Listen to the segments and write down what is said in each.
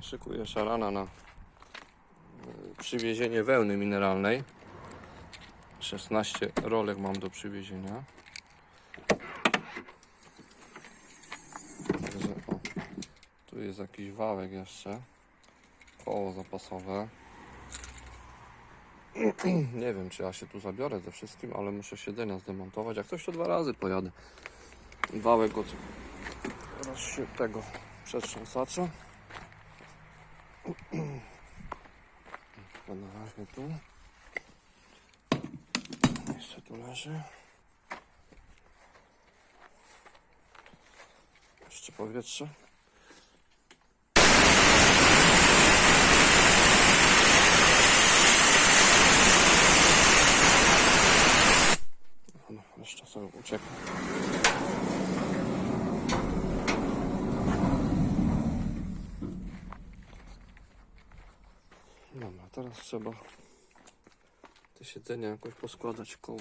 Szykuję szarana na y, przywiezienie wełny mineralnej. 16 rolek mam do przywiezienia. Tu jest jakiś wałek jeszcze. Koło zapasowe. Nie wiem, czy ja się tu zabiorę ze wszystkim, ale muszę siedzenia zdemontować. Jak coś to dwa razy pojadę. Wałek od rozsi- tego przetrząsacza. To na razie tu. Jeszcze tu leży. Jeszcze powietrze. No, jeszcze sobie uciekł. Dobra, teraz trzeba te siedzenia jakoś poskładać koło.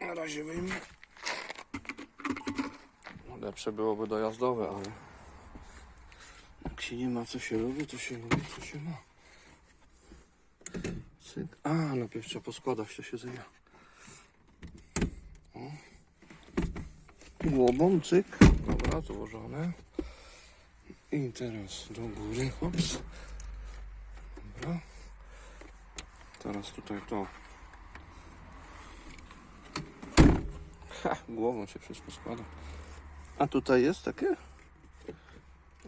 Na razie wyjmę. No, Lepsze byłoby dojazdowe, ale jak się nie ma co się lubi, to się lubi co się ma. Cyk. A, najpierw trzeba poskładać te siedzenia. O. Głową, cyk. Dobra, złożone. I teraz do góry, hops. Dobra. Teraz tutaj to. Ha, głową się wszystko składa. A tutaj jest takie?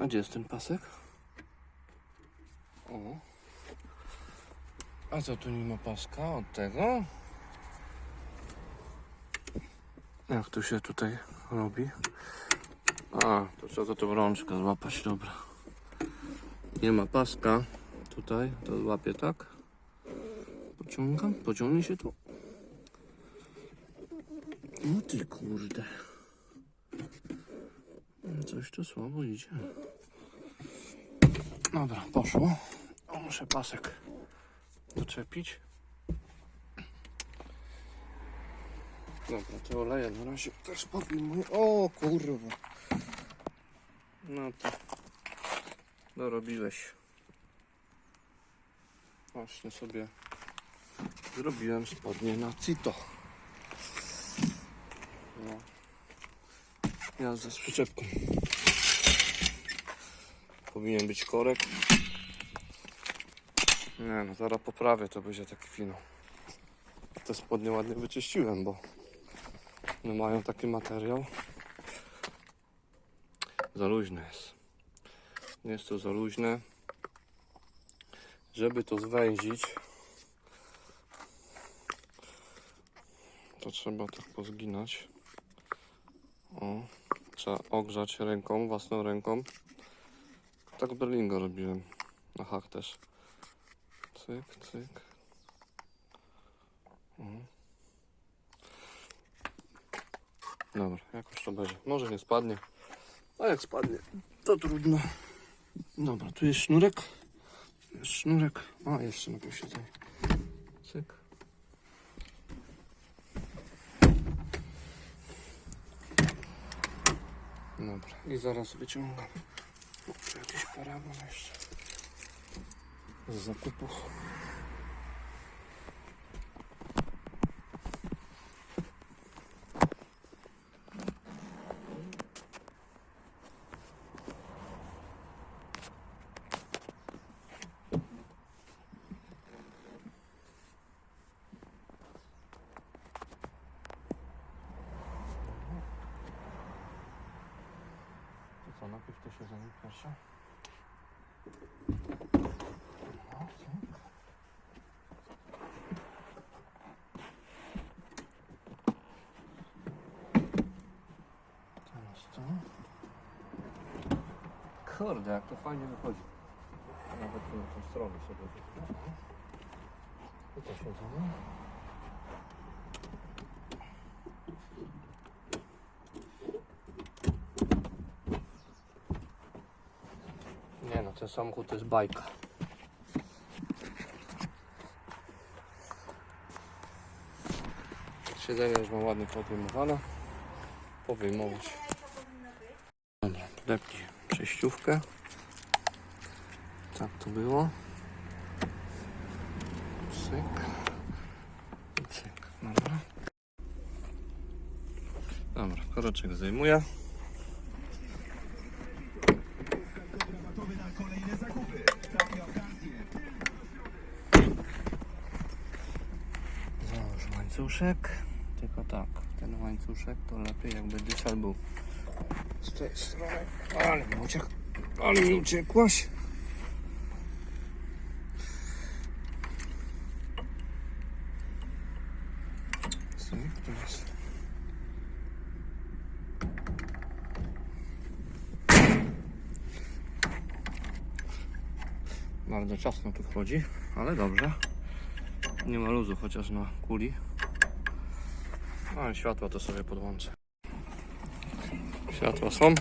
A gdzie jest ten pasek? O. A co tu nie ma paska od tego? Jak tu się tutaj robi? A, to trzeba za tą rączkę złapać, dobra. Nie ma paska tutaj, to złapię tak. Pociągam, pociągnie się tu. No ty kurde. Coś tu słabo idzie. Dobra, poszło. Muszę pasek doczepić. Dobra, te oleje na razie też podejmuję. O kurwa. No to dorobiłeś. Właśnie sobie zrobiłem spodnie na Cito. No. Jazda z przyczepką. Powinien być korek. Nie no, zaraz poprawię, to będzie taki finał. Te spodnie ładnie wyczyściłem, bo one mają taki materiał. Za luźne jest. Jest to za luźne. Żeby to zwęzić, to trzeba tak pozginać. O, trzeba ogrzać ręką, własną ręką. Tak Berlingo robiłem. Na hak też. Cyk, cyk. O. Dobra, jakoś to będzie. Może nie spadnie. A jak spadnie, to trudno. Dobra, tu jest sznurek. Jest sznurek. A, jeszcze się tutaj. Cyk. Dobra, i zaraz wyciągam. Jakiś paragon jeszcze. Z zakupów. Najpierw to się zajmie pierwsze? No, cyk. Teraz to. Kurde, jak to fajnie wychodzi. Nawet tu na tą stronę sobie. I to się. Ten samochód to jest bajka. Siedzenie już mam ładnie powyjmowane. Powyjmować. Dobra, podepnij przejściówkę. Tak to było. Cyk. Cyk. Dobra. Dobra, koreczek zdejmuję. Łańcuszek. Tylko tak, ten łańcuszek to lepiej jakby dyszel był z tej strony. Ale mi uciekł. Ale mi uciekłaś. Bardzo ciasno tu wchodzi, ale dobrze. Nie ma luzu chociaż na kuli. A światła to sobie podłączę. Światła są.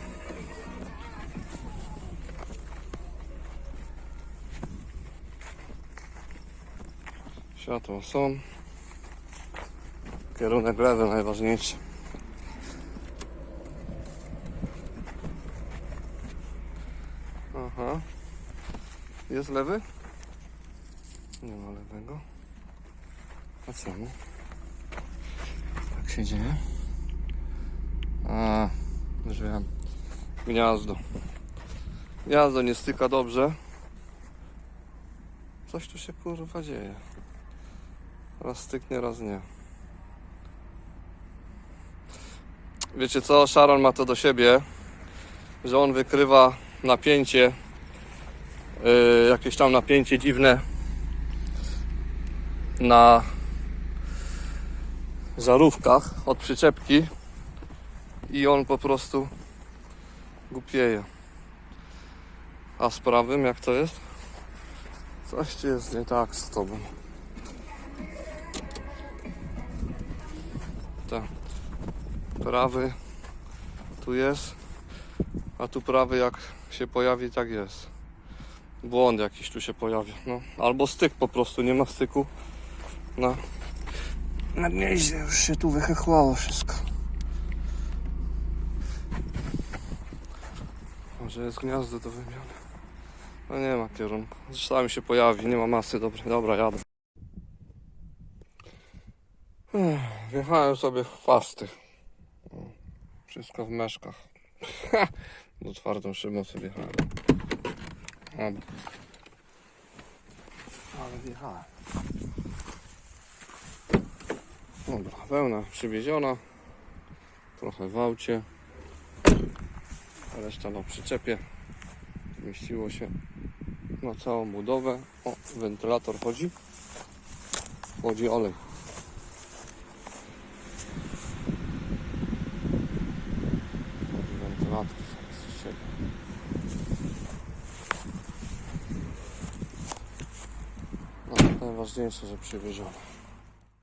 Światła są. Kierunek lewy najważniejszy. Aha. Jest lewy? Nie ma lewego. A czemu? Się dzieje. A, już wiem. Gniazdo. Gniazdo nie styka dobrze. Coś tu się kurwa dzieje. Raz styknie, raz nie. Wiecie co? Sharon ma to do siebie, że on wykrywa napięcie, yy, jakieś tam napięcie dziwne na żarówkach od przyczepki i on po prostu głupieje. A z prawym jak to jest? Coś jest nie tak z tobą. Tak. Prawy tu jest, a tu prawy jak się pojawi, tak jest. Błąd jakiś tu się pojawia. No. Albo styk po prostu, nie ma styku. No. Na gnieździe już się tu wychechłało wszystko. Może jest gniazdo do wymiany. No nie ma kierunku. Zresztą się pojawi, nie ma masy. Dobra, dobra, jadę. Ech, Wjechałem sobie w fasty. Wszystko w meszkach. Do twardą szybą sobie jechałem. Dobra. Ale wjechałem. Dobra, wełna przywieziona. Trochę w aucie. Reszta na przyczepie. Zmieściło się na całą budowę. O, wentylator chodzi. Chodzi olej. Wentylator z siebie. No, najważniejsze, że przywiezione.